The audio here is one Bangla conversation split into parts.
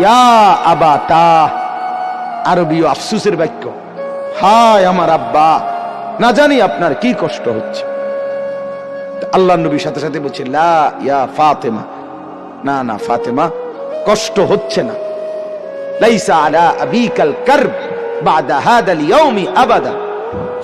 ইয়া আবাতা আরবীয় আফসুসের বাক্য। হায় আমার আব্বা, না জানি আপনার কি কষ্ট হচ্ছে। আল্লাহ নবীর সাথে সাথে বলছে, লা ফাতেমা। না না, ফাতেমা, কষ্ট হচ্ছে না। লাইসা আলা আবিকাল কারব বাদা হাদাল ইয়াউমি আবাদা।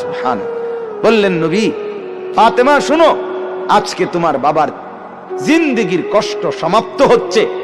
সুবহান বললেন নবী, ফাতেমা, শুনো, আজকে তোমার বাবার জিন্দেগির কষ্ট সমাপ্ত হচ্ছে।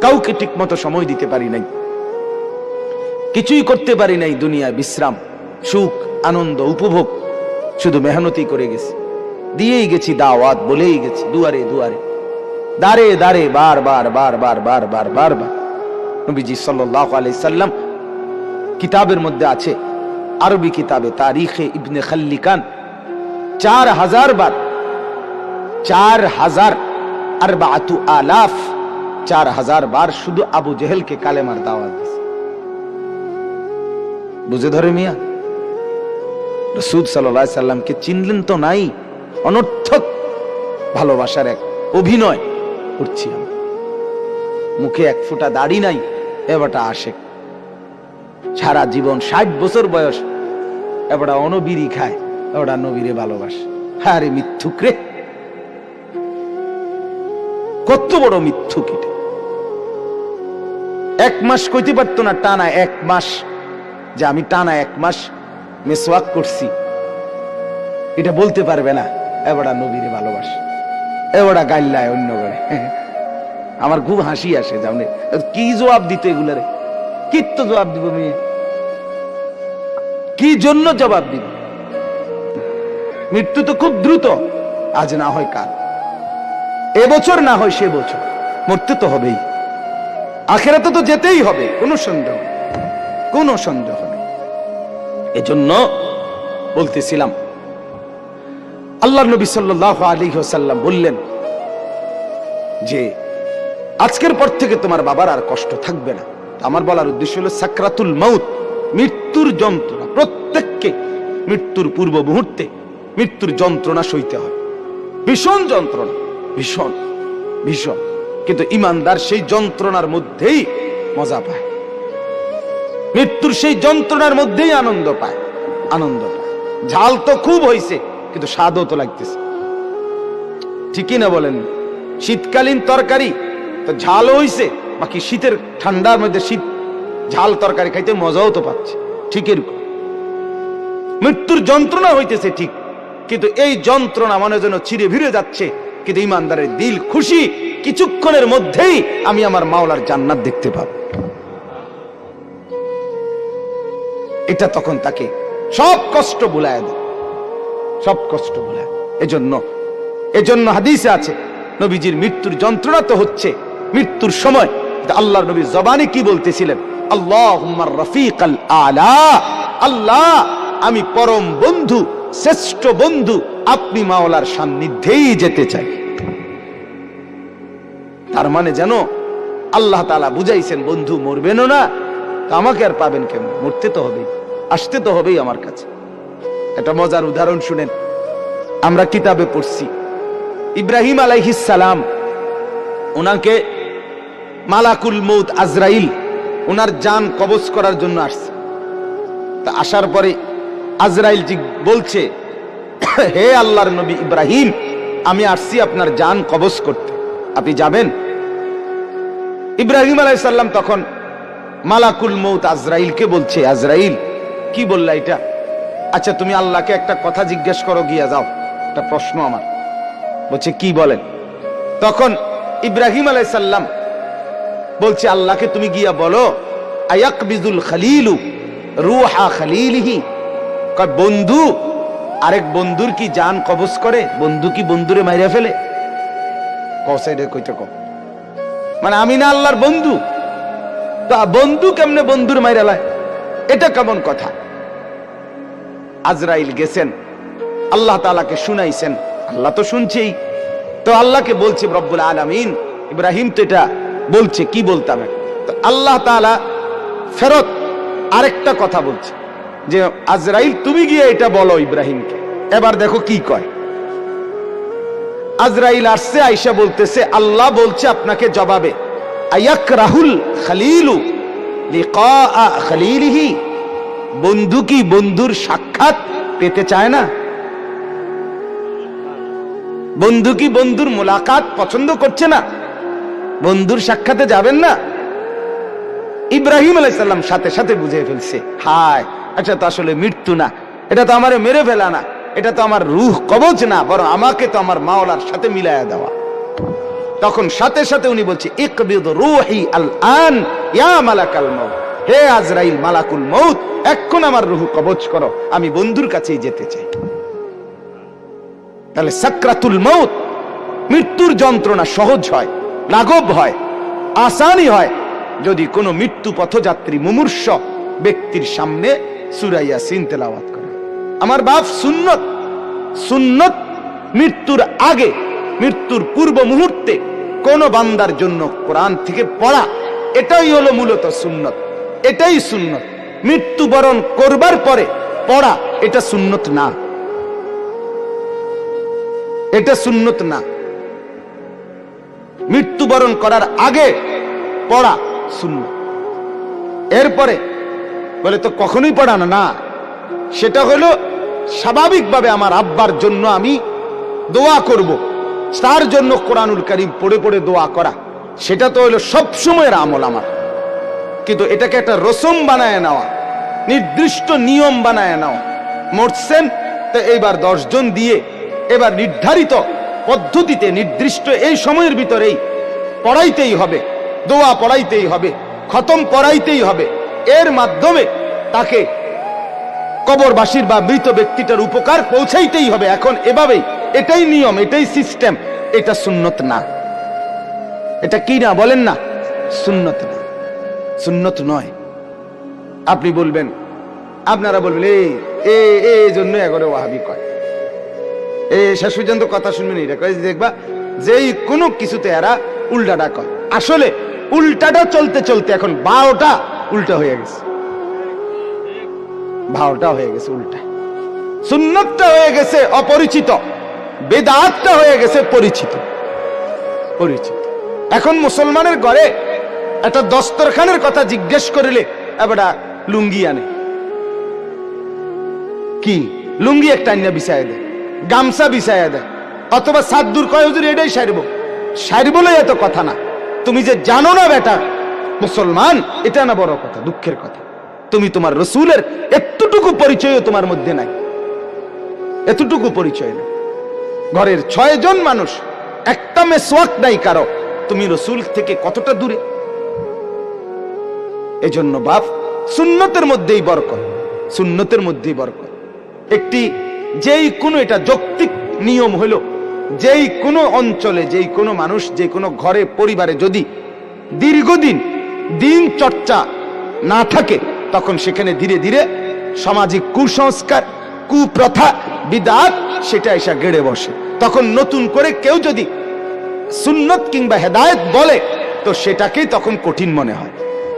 কাউকে ঠিক মতো সময় দিতে পারি নাই। কিছুই করতে পারি নাই দুনিয়া, বিশ্রাম, সুখ, আনন্দ, উপভোগ। শুধু মেহনতি করে গেছি। দিয়েই গেছি দাওয়াত, বলেই গেছি দুয়ারে দুয়ারে। দাঁড়ে দাঁড়ে বার বার বার বার বার বার বার বার। নবীজি সাল্লাহ আলাইসাল্লাম কিতাবের মধ্যে আছে, আরবি কিতাবে, তারিখে ইবনে খাল্লিকান, চার হাজার বার, চার হাজার আর বাতু আলাফ চার হাজার বার শুধু আবু জেহেলকে কালেমার দাওয়াত দিছে। বুঝে ধরে মিয়া রসুদ সাল্লামকে চিনলেন তো নাই? অনর্থক ভালোবাসার এক অভিনয় করছি আমি। মুখে এক ফোঁটা দাড়ি নাই, এবারটা আসে সারা জীবন ষাট বছর বয়স, এবারটা অনবিরি খায়, এবারটা নবীরে ভালোবাসে। হ্যাঁ রে মিথ্যুক রে। কত বড় মিথ্যুক এটা। এক মাস কইতে পারতো না টানা এক মাস। যে আমি টানা এক মাস মেসওয়াক করছি। এটা বলতে পারবে না এবারটা নবীরে ভালোবাসে। এবারটা গাইল্লায় অন্য করে। আমার খুব হাসি আসে, জানে। কি জবাব দিত এগুলারে? কি তো জবাব দিব মেয়ে? কি জন্য জবাব দিব? মৃত্যু তো খুব দ্রুত, আজ না হয় কাল। এবছর না হয় সে বছর, মরতে তো হবেই। আখেরাতে তো যেতেই হবে, কোনো সন্দেহ। কোনো সন্দেহ নেই। এজন্য বলতেছিলাম আল্লাহ নবী সাল্লাহ আলী সাল্লাম বললেন যে, আজকের পর থেকে তোমার বাবার আর কষ্ট থাকবে না। আমার বলার উদ্দেশ্য হলো সাকরাতুল মৌত মৃত্যুর যন্ত্রণা, প্রত্যেককে মৃত্যুর পূর্ব মুহূর্তে মৃত্যুর যন্ত্রণা সইতে হয়। ভীষণ যন্ত্রণা, ভীষণ ভীষণ। কিন্তু ইমানদার সেই যন্ত্রণার মধ্যেই মজা পায়। মৃত্যুর সেই যন্ত্রণার মধ্যেই আনন্দ পায় আনন্দ পায়। ঝাল তো খুব হয়েছে কিন্তু স্বাদও তো লাগতেছে। ঠিকই না বলেন, শীতকালীন তরকারি তো ঝাল হইছে, বাকি শীতের ঠান্ডার মধ্যে শীত ঝাল তরকারি খাইতে মজাও তো পাচ্ছে। ঠিক এরকম। মৃত্যুর যন্ত্রণা হইতেছে ঠিক, কিন্তু এই যন্ত্রণা মনে যেন চিরে ভিড়ে যাচ্ছে, কিন্তু ইমানদারের দিল খুশি কিছুক্ষণের মধ্যেই আমি আমার মাওলার জান্নাত দেখতে পাবো। এটা তখন তাকে সব কষ্ট ভুলায় দেয়। সব কষ্ট ভুলায় এজন্য এজন্য হাদিসে আছে, নবীজির মৃত্যুর যন্ত্রণা তো হচ্ছে, মৃত্যুর সময়। আল্লাহ নবী জবানে কি বলতেছিলেন? আল্লাহ রফিক আলা। আল্লাহ, আমি পরম বন্ধু, শ্রেষ্ঠ বন্ধু, আপনি মাওলার সান্নিধ্যেই যেতে চাই। তার মানে যেন আল্লাহ তালা বুঝাইছেন, বন্ধু, মরবেনও না আমাকে আর পাবেন কেমন? মরতে তো হবেই, আসতে তো হবেই আমার কাছে। একটা মজার উদাহরণ শুনেন। আমরা কিতাবে পড়ছি, ইব্রাহিম সালাম, ওনাকে মালাকুল মৌত আজরাইল, ওনার জান কবজ করার জন্য আসছে। তা আসার পরে আজরাইল বলছে, হে আল্লাহর নবী ইব্রাহিম, আমি আসছি আপনার জান কবজ করতে। আপনি যাবেন? ইব্রাহিম আলাইসাল্লাম তখন, মালাকুল মৌত আজরাইলকে বলছে? আজরাইল কি বললা এটা? আচ্ছা তুমি আল্লাহকে একটা কথা জিজ্ঞেস করো, গিয়া যাও। একটা প্রশ্ন আমার। বলছে, কি বলেন? তখন ইব্রাহিম আলাইসাল্লাম বলছে, আল্লাহকে তুমি গিয়া বলো আয়াক বিজুল খালিলু রুহা খালিলিহি বন্ধু, আরেক বন্ধুর কি জান কবজ করে? বন্ধু কি বন্ধুরে মাইরা ফেলে? কসাইডে কইতে কম মানে আমি না আল্লাহর বন্ধু। তা বন্ধু কেমনে বন্ধুর মাইরালায় এটা কেমন কথা? আজরাইল গেছেন, আল্লাহ তালাকে শুনাইছেন। আল্লাহ তো শুনছেই। তো আল্লাহকে বলছে, রব্বুল আলামিন। ইব্রাহিম তো এটা বলছে, কি বলতাম? তো আল্লাহ তাআলা ফেরত আরেকটা কথা বলছে, যে, আজরাইল, তুমি গিয়ে এটা বলো ইব্রাহিমকে। এবার দেখো কি কয়। আজরাইল আসছে আইসা বলতেছে, আল্লাহ বলছে আপনাকে জবাবে। বন্ধু কি বন্ধুর সাক্ষাৎ পেতে চায় না? বন্ধু কি বন্ধুর মোলাকাত পছন্দ করছে না? বন্ধুর সাক্ষাতে যাবেন না? ইব্রাহিম আলাইসাল্লাম সাথে সাথে বুঝে ফেলছে, হায় আচ্ছা তো আসলে মৃত্যু না, এটা তো আমার মেরে ফেলা না। এটা তো আমার রুহ কবচ না, বরং আমাকে তো আমার মাওলার সাথে মিলায়া দেওয়া। তখন সাথে সাথে উনি বলছে, ইকবিদ রুহি আল আন ইয়া মালাকাল মউত হে আজরাইল মালাকুল মউত এখন আমার রুহ কবচ করো, আমি বন্ধুর কাছেই যেতে চাই। তাহলে সাকরাতুল মউত মৃত্যুর যন্ত্রণা সহজ হয় লাঘব হয়, আসানি হয়, যদি কোনো মৃত্যু পথযাত্রী মুমূর্ষ ব্যক্তির সামনে সুরাইয়া সিন তেলাওয়াত আমার বাপ সুন্নত। সুন্নত মৃত্যুর আগে, মৃত্যুর পূর্ব মুহূর্তে কোন বান্দার জন্য কোরআন থেকে পড়া, এটাই হলো মূলত সুন্নত। এটাই সুন্নত। মৃত্যুবরণ করবার পরে পড়া, এটা সুন্নত না। এটা সুন্নত না। মৃত্যুবরণ করার আগে পড়া শূন্য এরপরে বলে, তো কখনোই পড়ানো না? সেটা হলো স্বাভাবিকভাবে আমার আব্বার জন্য আমি দোয়া করব। তার জন্য কোরআনুল করিম পড়ে পড়ে দোয়া করা। সেটা তো হলো সব সময়ের আমল আমার। কিন্তু এটাকে একটা রসম বানায় নেওয়া, নির্দিষ্ট নিয়ম বানায় নেওয়া। মরছেন, তো এইবার দশজন দিয়ে এবার নির্ধারিত পদ্ধতিতে, নির্দিষ্ট এই সময়ের ভিতরেই পড়াইতেই হবে, দোয়া পড়াইতেই হবে, খতম পড়াইতেই হবে। এর মাধ্যমে তাকে কবরবাসীর বা মৃত ব্যক্তিটার উপকার পৌঁছাইতেই হবে। এখন এভাবেই, এটাই নিয়ম, এটাই সিস্টেম, এটা সুন্নত না। এটা কি না, বলেন না? সুন্নত না। সুন্নত নয়। আপনি বলবেন, আপনারা বলবেন এই এ জন্য এগারো ওয়াহাবি কয়। এই শেষ পর্যন্ত কথা শুনবেন এটা কয়, দেখবা, যেই কোনো কিছুতে এরা উল্টাটা কয়। আসলে উল্টাটা চলতে চলতে এখন বারোটা উল্টা হয়ে গেছে। ভাওটা হয়ে গেছে, উল্টা। সুন্নতটা হয়ে গেছে অপরিচিত, বেদাতটা হয়ে গেছে পরিচিত। পরিচিত। এখন মুসলমানের ঘরে একটা দস্তরখানের কথা জিজ্ঞেস করিলে এবার লুঙ্গি আনে। কি? লুঙ্গি একটা আইনা বিছায় দেয়, গামছা বিছায় দেয়, অথবা সাত দূর কয় হুজুর এটাই সারবো। সারবো এত কথা না। তুমি যে জানো না বেটা, মুসলমান, এটা না বড় কথা, দুঃখের কথা। তুমি তোমার রসুলের এতটুকু পরিচয়ও তোমার মধ্যে নাই। এতটুকু পরিচয় নেই। ঘরের ছয় জন মানুষ, একটা মেসওয়াক নাই কারও। তুমি রসুল থেকে কতটা দূরে? এজন্য বাপ, সুন্নতের মধ্যেই বরকত, সুন্নতের মধ্যেই বরকত। একটি যেই কোনো এটা যৌক্তিক নিয়ম হলো, যেই কোনো অঞ্চলে, যেই কোনো মানুষ যে কোনো ঘরে, পরিবারে যদি দীর্ঘদিন দিন চর্চা না থাকে, তখন সেখানে ধীরে ধীরে সামাজিক কুসংস্কার, কুপ্রথা, বিদাত, সেটা এসে গেড়ে বসে। তখন নতুন করে কেউ যদি সুন্নত কিংবা হেদায়েত বলে, তো সেটাকেই তখন কঠিন মনে হয়।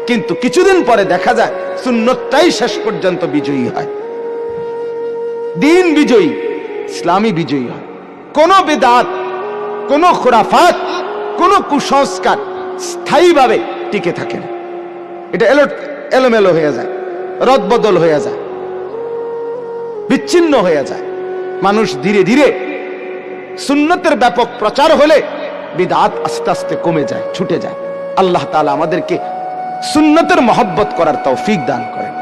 কিন্তু কিছুদিন পরে দেখা যায়, সুন্নতটাই শেষ পর্যন্ত বিজয়ী হয়। দিন বিজয়ী ইসলামী বিজয়ী হয়। কোন বেদাত, কোন খোরাফাত, কোন কুসংস্কার স্থায়ীভাবে টিকে থাকে না। এটা এলো এলোমেলো হয়ে যায়। রদবদল হয়ে যায়। বিচ্ছিন্ন হয়ে যায়। মানুষ ধীরে ধীরে সুন্নতের ব্যাপক প্রচার হলে বিদাত আস্তে আস্তে কমে যায়, ছুটে যায়। আল্লাহ তাআলা আমাদেরকে সুন্নতের মহব্বত করার তৌফিক দান করেন।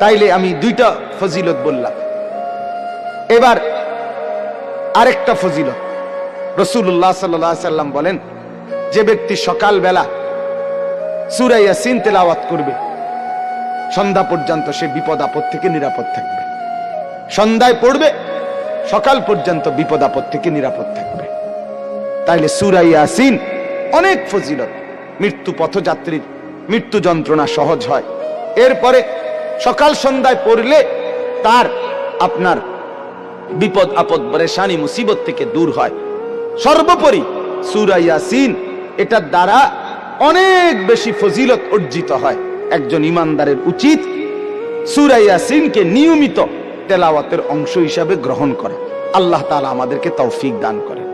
তাইলে আমি দুইটা ফজিলত বললাম। এবার আরেকটা ফজিলত। রসুল্লাহ সাল্লাম বলেন, যে ব্যক্তি সকালবেলা সুরাইয়া সিন তেলাওয়াত করবে সন্ধ্যা পর্যন্ত সে বিপদ আপদ থেকে নিরাপদ থাকবে। সন্ধ্যায় পড়বে, সকাল পর্যন্ত বিপদ আপদ থেকে নিরাপদ থাকবে। তাইলে সুরাইয়া সিন অনেক ফজিলত। মৃত্যু পথযাত্রীর মৃত্যু যন্ত্রণা সহজ হয়। এরপরে সকাল সন্ধ্যায় পড়লে তার আপনার বিপদ আপদ, পরেশানি, মুসিবত থেকে দূর হয়। সর্বোপরি সুরা ইয়াসিন এটার দ্বারা অনেক বেশি ফজিলত অর্জিত হয়। একজন ইমানদারের উচিত সুরাইয়াসিনকে নিয়মিত তেলাওয়াতের অংশ হিসাবে গ্রহণ করা। আল্লাহ তালা আমাদেরকে তৌফিক দান করেন।